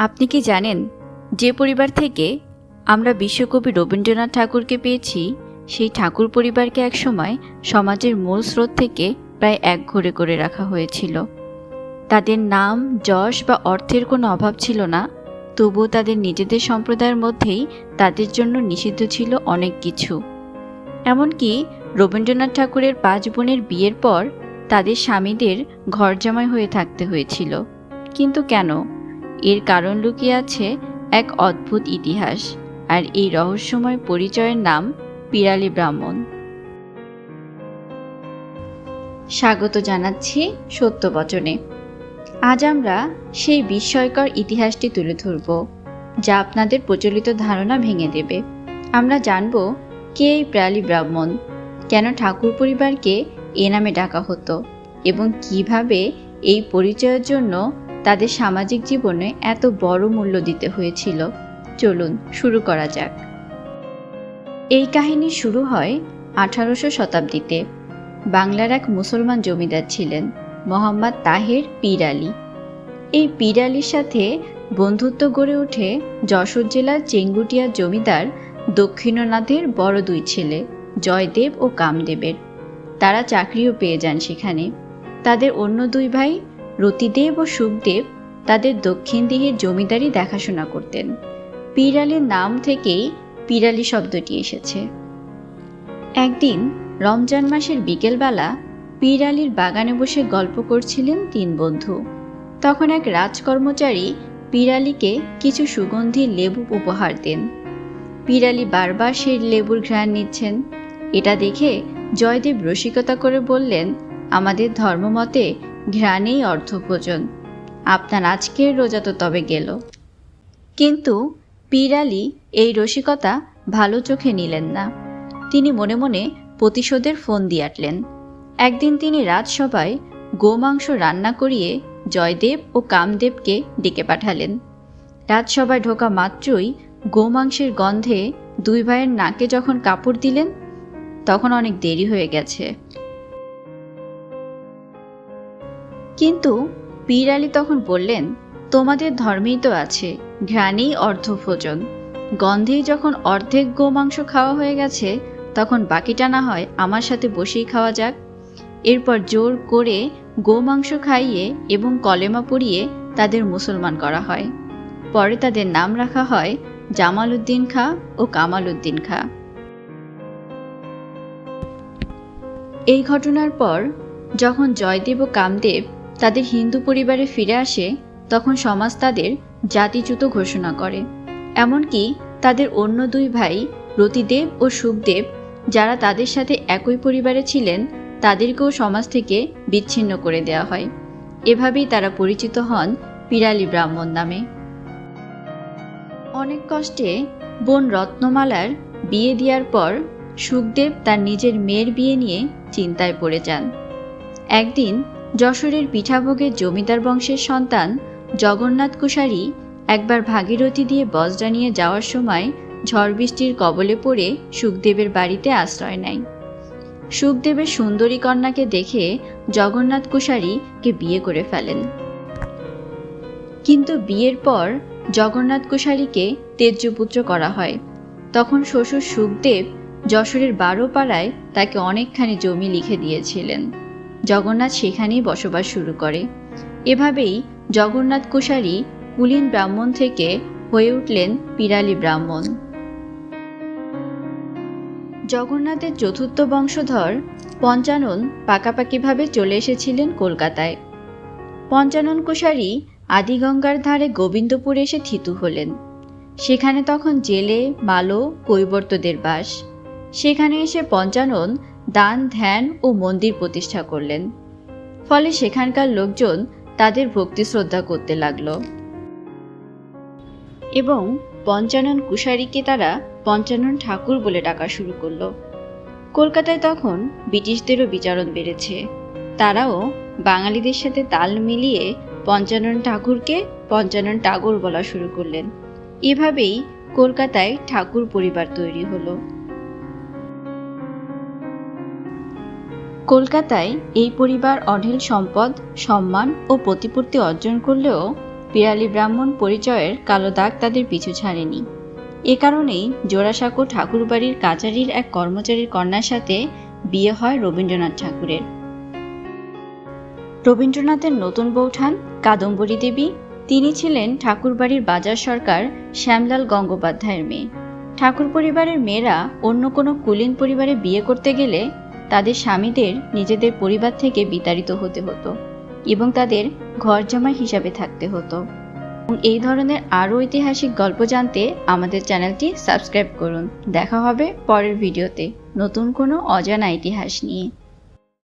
আপনি কি জানেন, যে পরিবার থেকে আমরা বিশ্বকবি রবীন্দ্রনাথ ঠাকুরকে পেয়েছি, সেই ঠাকুর পরিবারকে একসময় সমাজের মূল স্রোত থেকে প্রায় এক ঘরে করে রাখা হয়েছিল। তাদের নাম, যশ বা অর্থের কোনো অভাব ছিল না, তবুও তাদের নিজেদের সম্প্রদায়ের মধ্যেই তাদের জন্য নিষিদ্ধ ছিল অনেক কিছু। এমনকি রবীন্দ্রনাথ ঠাকুরের পাঁচ বোনের বিয়ের পর তাদের স্বামীদের ঘর জামাই হয়ে থাকতে হয়েছিল। কিন্তু কেন? এর কারণ লুকিয়ে আছে এক অদ্ভুত ইতিহাস আর এই রহস্যময় পরিচয়ের নাম পিরালি ব্রাহ্মণ। স্বাগত জানাচ্ছি সত্য বচনে। আজ আমরা সেই বিস্ময়কর ইতিহাসটি তুলে ধরব, যা আপনাদের প্রচলিত ধারণা ভেঙে দেবে। আমরা জানব, কে এই পিরালি ব্রাহ্মণ? কেন ঠাকুর পরিবারকে এ নামে ডাকা হতো? এবং কীভাবে এই পরিচয়ের জন্য তাদের সামাজিক জীবনে এত বড় মূল্য দিতে হয়েছিল। চলুন শুরু করা যাক। এই কাহিনী শুরু হয় আঠারোশো শতাব্দীতে। বাংলার এক মুসলমান জমিদার ছিলেন, মোহাম্মদ তাহের পীর আলী। এই পীর আলীর সাথে বন্ধুত্ব গড়ে ওঠে যশোর জেলার চেঙ্গুটিয়া জমিদার দক্ষিণনাথের বড় দুই ছেলে, জয়দেব ও কামদেবের। তারা চাকরিও পেয়ে যান সেখানে। তাদের অন্য দুই ভাই রতিদেব ও সুখদেব তাদের দক্ষিণ দিকের জমিদারি দেখাশোনা করতেন। পিরালির নাম থেকেই পিরালি শব্দটি এসেছে। একদিন রমজান মাসের বিকেলবেলা পিরালির বাগানে বসে গল্প করছিলেন তিন বন্ধু। তখন এক রাজকর্মচারী পিরালিকে কিছু সুগন্ধি লেবু উপহার দেন। পিরালি বারবার সেই লেবুর ঘ্রাণ নিচ্ছেন। এটা দেখে জয়দেব রসিকতা করে বললেন, আমাদের ধর্মমতে ঘ্রাণেই অর্থভোজন আপনার আজকের রোজা তো তবে গেল। কিন্তু পীর আলী এই রসিকতা ভালো চোখে নিলেন না। তিনি মনে মনে প্রতিশোধের ফোন দিয়ে আটলেন। একদিন তিনি রাজসভায় গোমাংস রান্না করিয়ে জয়দেব ও কামদেবকে ডেকে পাঠালেন। রাজসভায় ঢোকা মাত্রই গোমাংসের গন্ধে দুই ভাইয়ের নাকে যখন কাপড় দিলেন, তখন অনেক দেরি হয়ে গেছে। পীর আলী তখন বললেন, তোমাদের ধর্মেই তো আছে ঘ্রাণেই অর্ধভোজন। গন্ধেই যখন অর্ধেক গোমাংস খাওয়া হয়ে গেছে, তখন বাকিটা না হয় আমার সাথে বসেই খাওয়া যাক। এরপর জোর করে গোমাংস খাইয়ে এবং কলেমা পরিয়ে তাদের মুসলমান করা হয়। পরে তাদের নাম রাখা হয় জামাল উদ্দিন খা ও কামাল উদ্দিন খা। এই ঘটনার পর যখন জয়দেব ও কামদেব তাদের হিন্দু পরিবারে ফিরে আসে, তখন সমাজ তাদের জাতিচ্যুত ঘোষণা করে। এমনকি তাদের অন্য দুই ভাই, রতিদেব ও সুখদেব, যারা তাদের সাথে একই পরিবারে ছিলেন, তাদেরকেও সমাজ থেকে বিচ্ছিন্ন করে দেওয়া হয়। এভাবেই তারা পরিচিত হন পিরালি ব্রাহ্মণ নামে। অনেক কষ্টে বোন রত্নমালার বিয়ে দেওয়ার পর সুখদেব তার নিজের মেয়ের বিয়ে নিয়ে চিন্তায় পড়ে যান। একদিন যশোরের পিঠাভোগের জমিদার বংশের সন্তান জগন্নাথ কুশারী একবার ভাগীরথী দিয়ে বজরা নিয়ে যাওয়ার সময় ঝড় বৃষ্টির কবলে পড়ে সুখদেবের বাড়িতে আশ্রয় নেয়। সুখদেবের সুন্দরী কন্যাকে দেখে জগন্নাথ কুশারীকে বিয়ে করে ফেলেন। কিন্তু বিয়ের পর জগন্নাথ কুশারীকে তেজ্যপুত্র করা হয়। তখন শ্বশুর সুখদেব যশোরের বারো পাড়ায় তাকে অনেকখানি জমি লিখে দিয়েছিলেন। জগন্নাথ সেখানেই বসবাস শুরু করে। এভাবেই জগন্নাথ কুশারী কুলীন ব্রাহ্মণ থেকে হয়ে উঠলেন পিরালি ব্রাহ্মণ। জগন্নাথের চতুর্থ বংশধর পঞ্চানন পাকাপাকিভাবে চলে এসেছিলেন কলকাতায়। পঞ্চানন কুশারী আদিগঙ্গার ধারে গোবিন্দপুরে এসে থিতু হলেন। সেখানে তখন জেলে, মালো, কৈবর্তদের বাস। সেখানে এসে পঞ্চানন দান, ধ্যান ও মন্দির প্রতিষ্ঠা করলেন। ফলে সেখানকার লোকজন তাদের ভক্তি শ্রদ্ধা করতে লাগল। এবং পঞ্চানন কুশারীকে তারা পঞ্চানন ঠাকুর বলে ডাকা শুরু করল। কলকাতায় তখন ব্রিটিশদেরও বিচারণ বেড়েছে। তারাও বাঙালিদের সাথে তাল মিলিয়ে পঞ্চানন ঠাকুরকে পঞ্চানন টাগর বলা শুরু করলেন। এভাবেই কলকাতায় ঠাকুর পরিবার তৈরি হলো। কলকাতায় এই পরিবার অঢেল সম্পদ, সম্মান ও প্রতিপত্তি অর্জন করলেও পিরালি ব্রাহ্মণ পরিচয়ের কালো দাগ তাদের পিছু ছাড়েনি। এ কারণেই জোড়াসাঁকো ঠাকুরবাড়ির কাচারির এক কর্মচারীর কন্যার সাথে বিয়ে হয় রবীন্দ্রনাথ ঠাকুরের। রবীন্দ্রনাথের নতুন বৌঠান কাদম্বরী দেবী, তিনি ছিলেন ঠাকুরবাড়ির বাজার সরকার শ্যামলাল গঙ্গোপাধ্যায়ের মেয়ে। ঠাকুর পরিবারের মেয়েরা অন্য কোনো কুলীন পরিবারে বিয়ে করতে গেলে তাদের স্বামীদের নিজেদের পরিবার থেকে বিতাড়িত হতে হতো এবং তাদের ঘর জমা হিসাবে থাকতে হতো। এই ধরনের আরও ঐতিহাসিক গল্প জানতে আমাদের চ্যানেলটি সাবস্ক্রাইব করুন। দেখা হবে পরের ভিডিওতে। নতুন কোনো অজানা ইতিহাস নিয়ে।